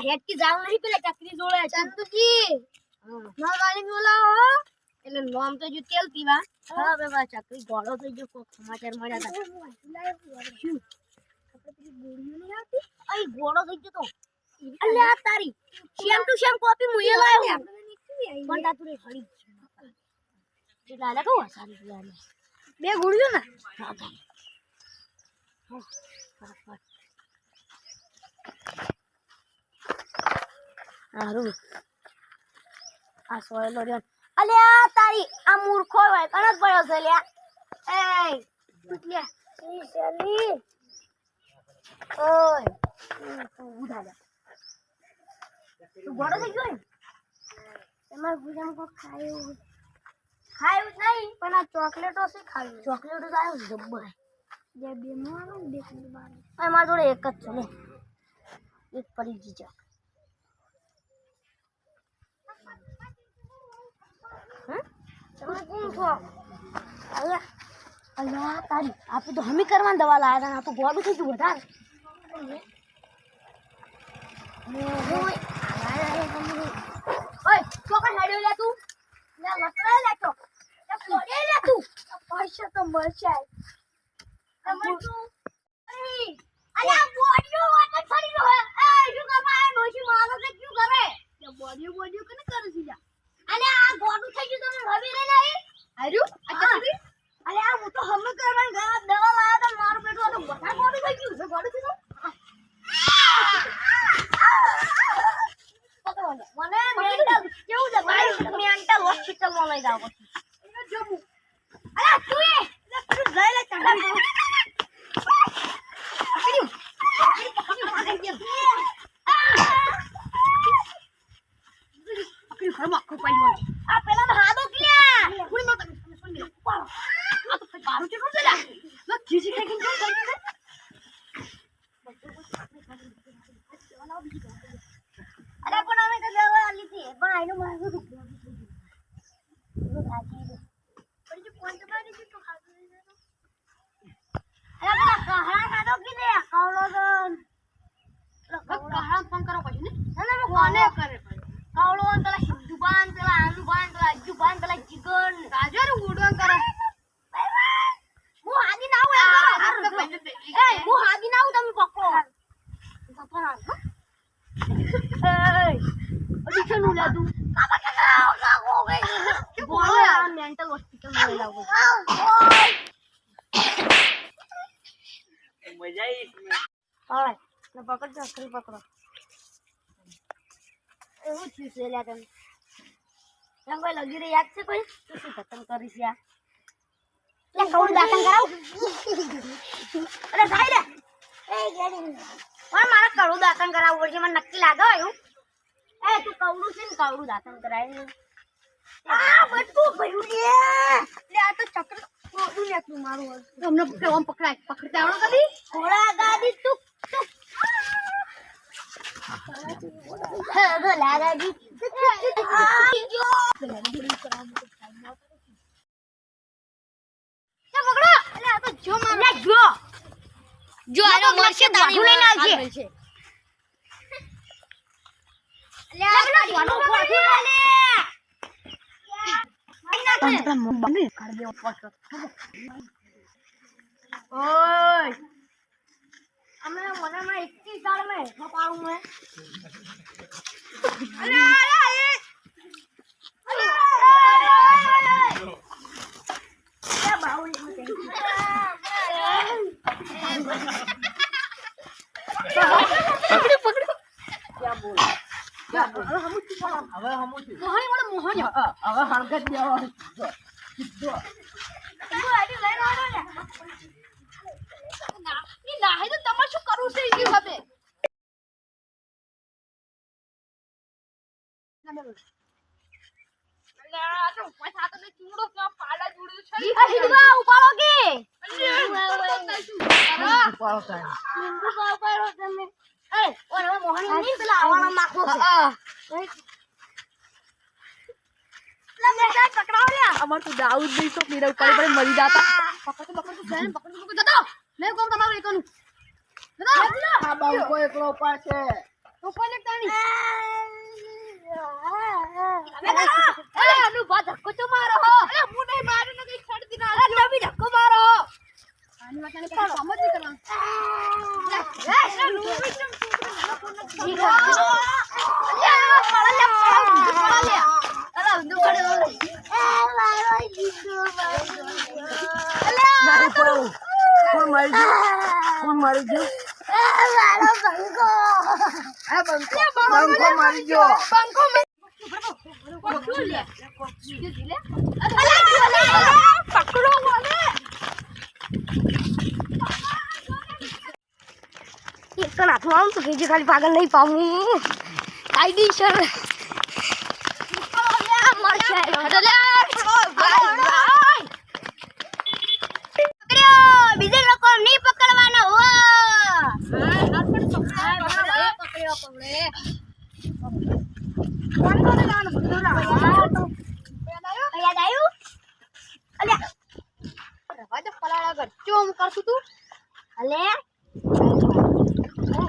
આ હેડકી જાવ નહીં પેલા ચકરી જોડે ચંદુજી! હા. મારા વાલી બોલાવો એટલે નામ તો જો તેલ પીવા. હા. બે બા ચકરી ગોળો થઈ ગયો કોક સમાચાર મળ્યા હતા. શું? આપણે પેલી ગોળીઓ નહીં આવતી ગોળો થઈ ગયો તો. અલે આ તારી શેમ ટુ શેમ કોપી મુયે લાયો. હું. પણ તા તુરે હળી જે લાલા કો સારી પેલા બે ગોળીઓ ના? હા ભાઈ હા. ફટાફટ આ સોયલો રહ્યો. અલ્યા તારી આ મૂર્ખો હોય કણ જ પડ્યો છે, લ્યા. એ ગોળો થઈ ગયો તમારા ભૂજામાં કોઈ ખાયું ખાયું નહીં, પણ આ ચોકલેટો છે ખાયું? ચોકલેટ તો આવ્યો જબ્બર. જે નો એક જ છે એક પડી ગઈ છે. તમે કોણ છો અલ્યા અલ્યા તારી આપણે તો હમી કરવાની દવા લાયા હતા ને આ તો ગોળું થઈ ગયું વધારે. ઓય ચોકડ હેડ્યો લે તું. લે લકડા લે તો. પોડે લે તું. પૈસા તો મળશે. તમાર તું અલ્યા બોડીઓ વાટે ફરી રહ્યો એ શું કરવા આ ડોશી મારો કે શું કરે? કને છે અલ્યા આ ગોળું થઈ ગયું તમને રવિ રે નહીં? આર્યું અરે આ હું તો હમે કરવાની ગયા દવા લાયા તો મારું પેટું આ તો બધા ગોળું થઈ ગયું છે ગોળું થઈ હોસ્પિટલમાં લઈ જાવ પછી. અરે તું એ લે પેલું લઈ લે ચાંદા આ પેલા હાદો ક્યાં પૂરી માં તમે સુન લે પાડો આ તો કઈ બારું ચેટલું છે લ્યા? લો ખીસી ખાઈ કેમ થઈ ગયું અરે પણ અમે તો દવા લીધી પણ આઈનો મારું હતું થાકી ગયો પછી ફોન તમારી દીધી તો જતો અરે પેલા કહા ખાધો કીધે કવળો તો કહા ફોન કરો પછી ને. ના ના કોને? કરે કવળો ને પેલા પેલા આનુબાન પેલા અજ્જુબાન પેલા જીગન કરે હું હાગી ના આવું એ હું હાદી ના આવું તમે પકડો પકડો ના, હો. છે નું લે તું. કાકા કાકા, કાકો ગઈ. બોલો યાર, mental hospital માં લઈ મજા આવી પકડજો, પકડો. એવું થયું છે લ્યા તને. તને કોઈ લગી રહી યાદ છે કોઈ? તું શું ખતમ કરીશ યાર? લે કૌડ દાતન કરાવ. અરે સાઈ લે પણ મારે કડું દાતન કરાવવું પડશે મને નક્કી લાગે એવું. એ તું કવડું છે ને કવડું દાતન કરાય આ બધું ભર્યું લે લે આ તો ચક્ર કોડું ને તું મારું તમને પકડે ઓમ પકડાય. પકડતા આવડો કદી? ઘોડા ગાડી તું તું આ જો અમે મને એકથી સાળ મે. ખપાવું મે હવે હમું છું. મોહન મને મોહન હવે હળગત દેવો જો જો. તું આડી લઈ રહ્યો ને. શું કરું છે અમાર તો દાઉદ નહીં તો મેરા ઉપર ઉપર મરી જાતા પકડ તો પકડ તો જાય પકડ તો પકડ જતો કોમ તમારું એકનું જતો આ બાઉકો એકલો ઉપર છે તો કોને તાણી અરે અનુ બા ધક્કો તો મારો હો અરે હું નહીં મારું ને કઈ છોડી દીના અરે તમે ધક્કો મારો આની વાત ને પણ સમજ નહીં કરવાનું લે લે લે મારી ગયું બંકો મારી ગયો એક તો હાથમાં આવું તો બીજું ખાલી પાગલ નહીં પામું કાયદેસર બીજે લોકો નહીં પકડવાનો હો યાદ આવ્યું અલ્યા કરશું તું અલે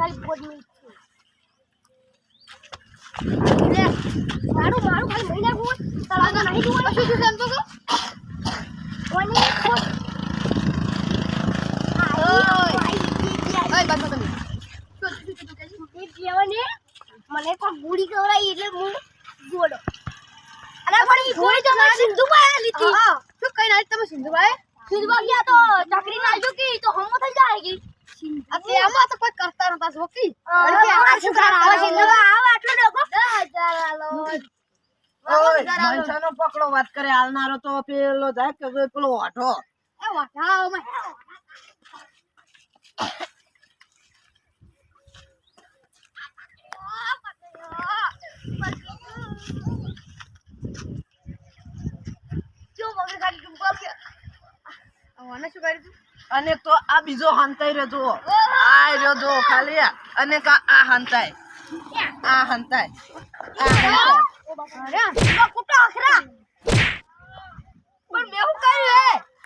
ખાલી પોડની લે મારું મારું ખાલી મહિના હું તળાવ નહીં જોવાનું શું શું સમજો છો કોની ખોટ ઓય બાદ તમે મને કોઈ બુડી કવરાઈ એટલે હું ગોડો અને પણ ઈ ગોળી તો મારી. સિંધુ પાસે લીધી. શું કઈ ના તમે સિંધુભાઈ? સિંધુ ગયા તો ચાકરી ના જો કે તો હમો થઈ જાય કે. અત્યારે આમાં તો કોઈ કરતા નતા જોકી ઓય મનસાનો પકડો વાત કરે હાલનારો તો પેલો જાય કે પેલો વાઠો એ વાઠા અમે. આને શું કર્યું તું અને તો આ બીજો હંતાઈ રહ્યો આ રહ્યો જો ખાલી. અને કા આ હંતાય આ હંતાય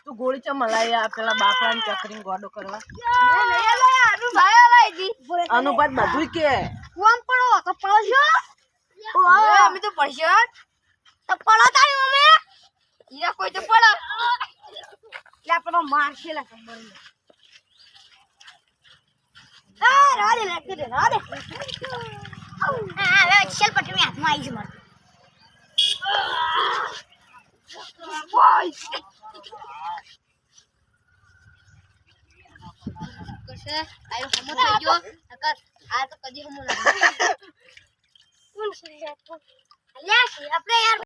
તું ગોળી ચમ મલાઈ આ પેલા બાપરાને ચકરી ગોડો કરવા. અનુપાત બધું કે. કોણ પડો? તો પડશો? અમે તો પડશો. તો પડો તારી મમ્મી ઈરા કોઈ તો પડો. એટલે આપણો માર છે લા ખબર આ રાડે લાગી દે રાડે. હા હવે ચલ પટમી હાથમાં આવી છે મારે કરશે આયો હમો થઈ ગયો નકર આ તો કદી હમો લાગે કોણ છે? અલ્યા આપણે યાર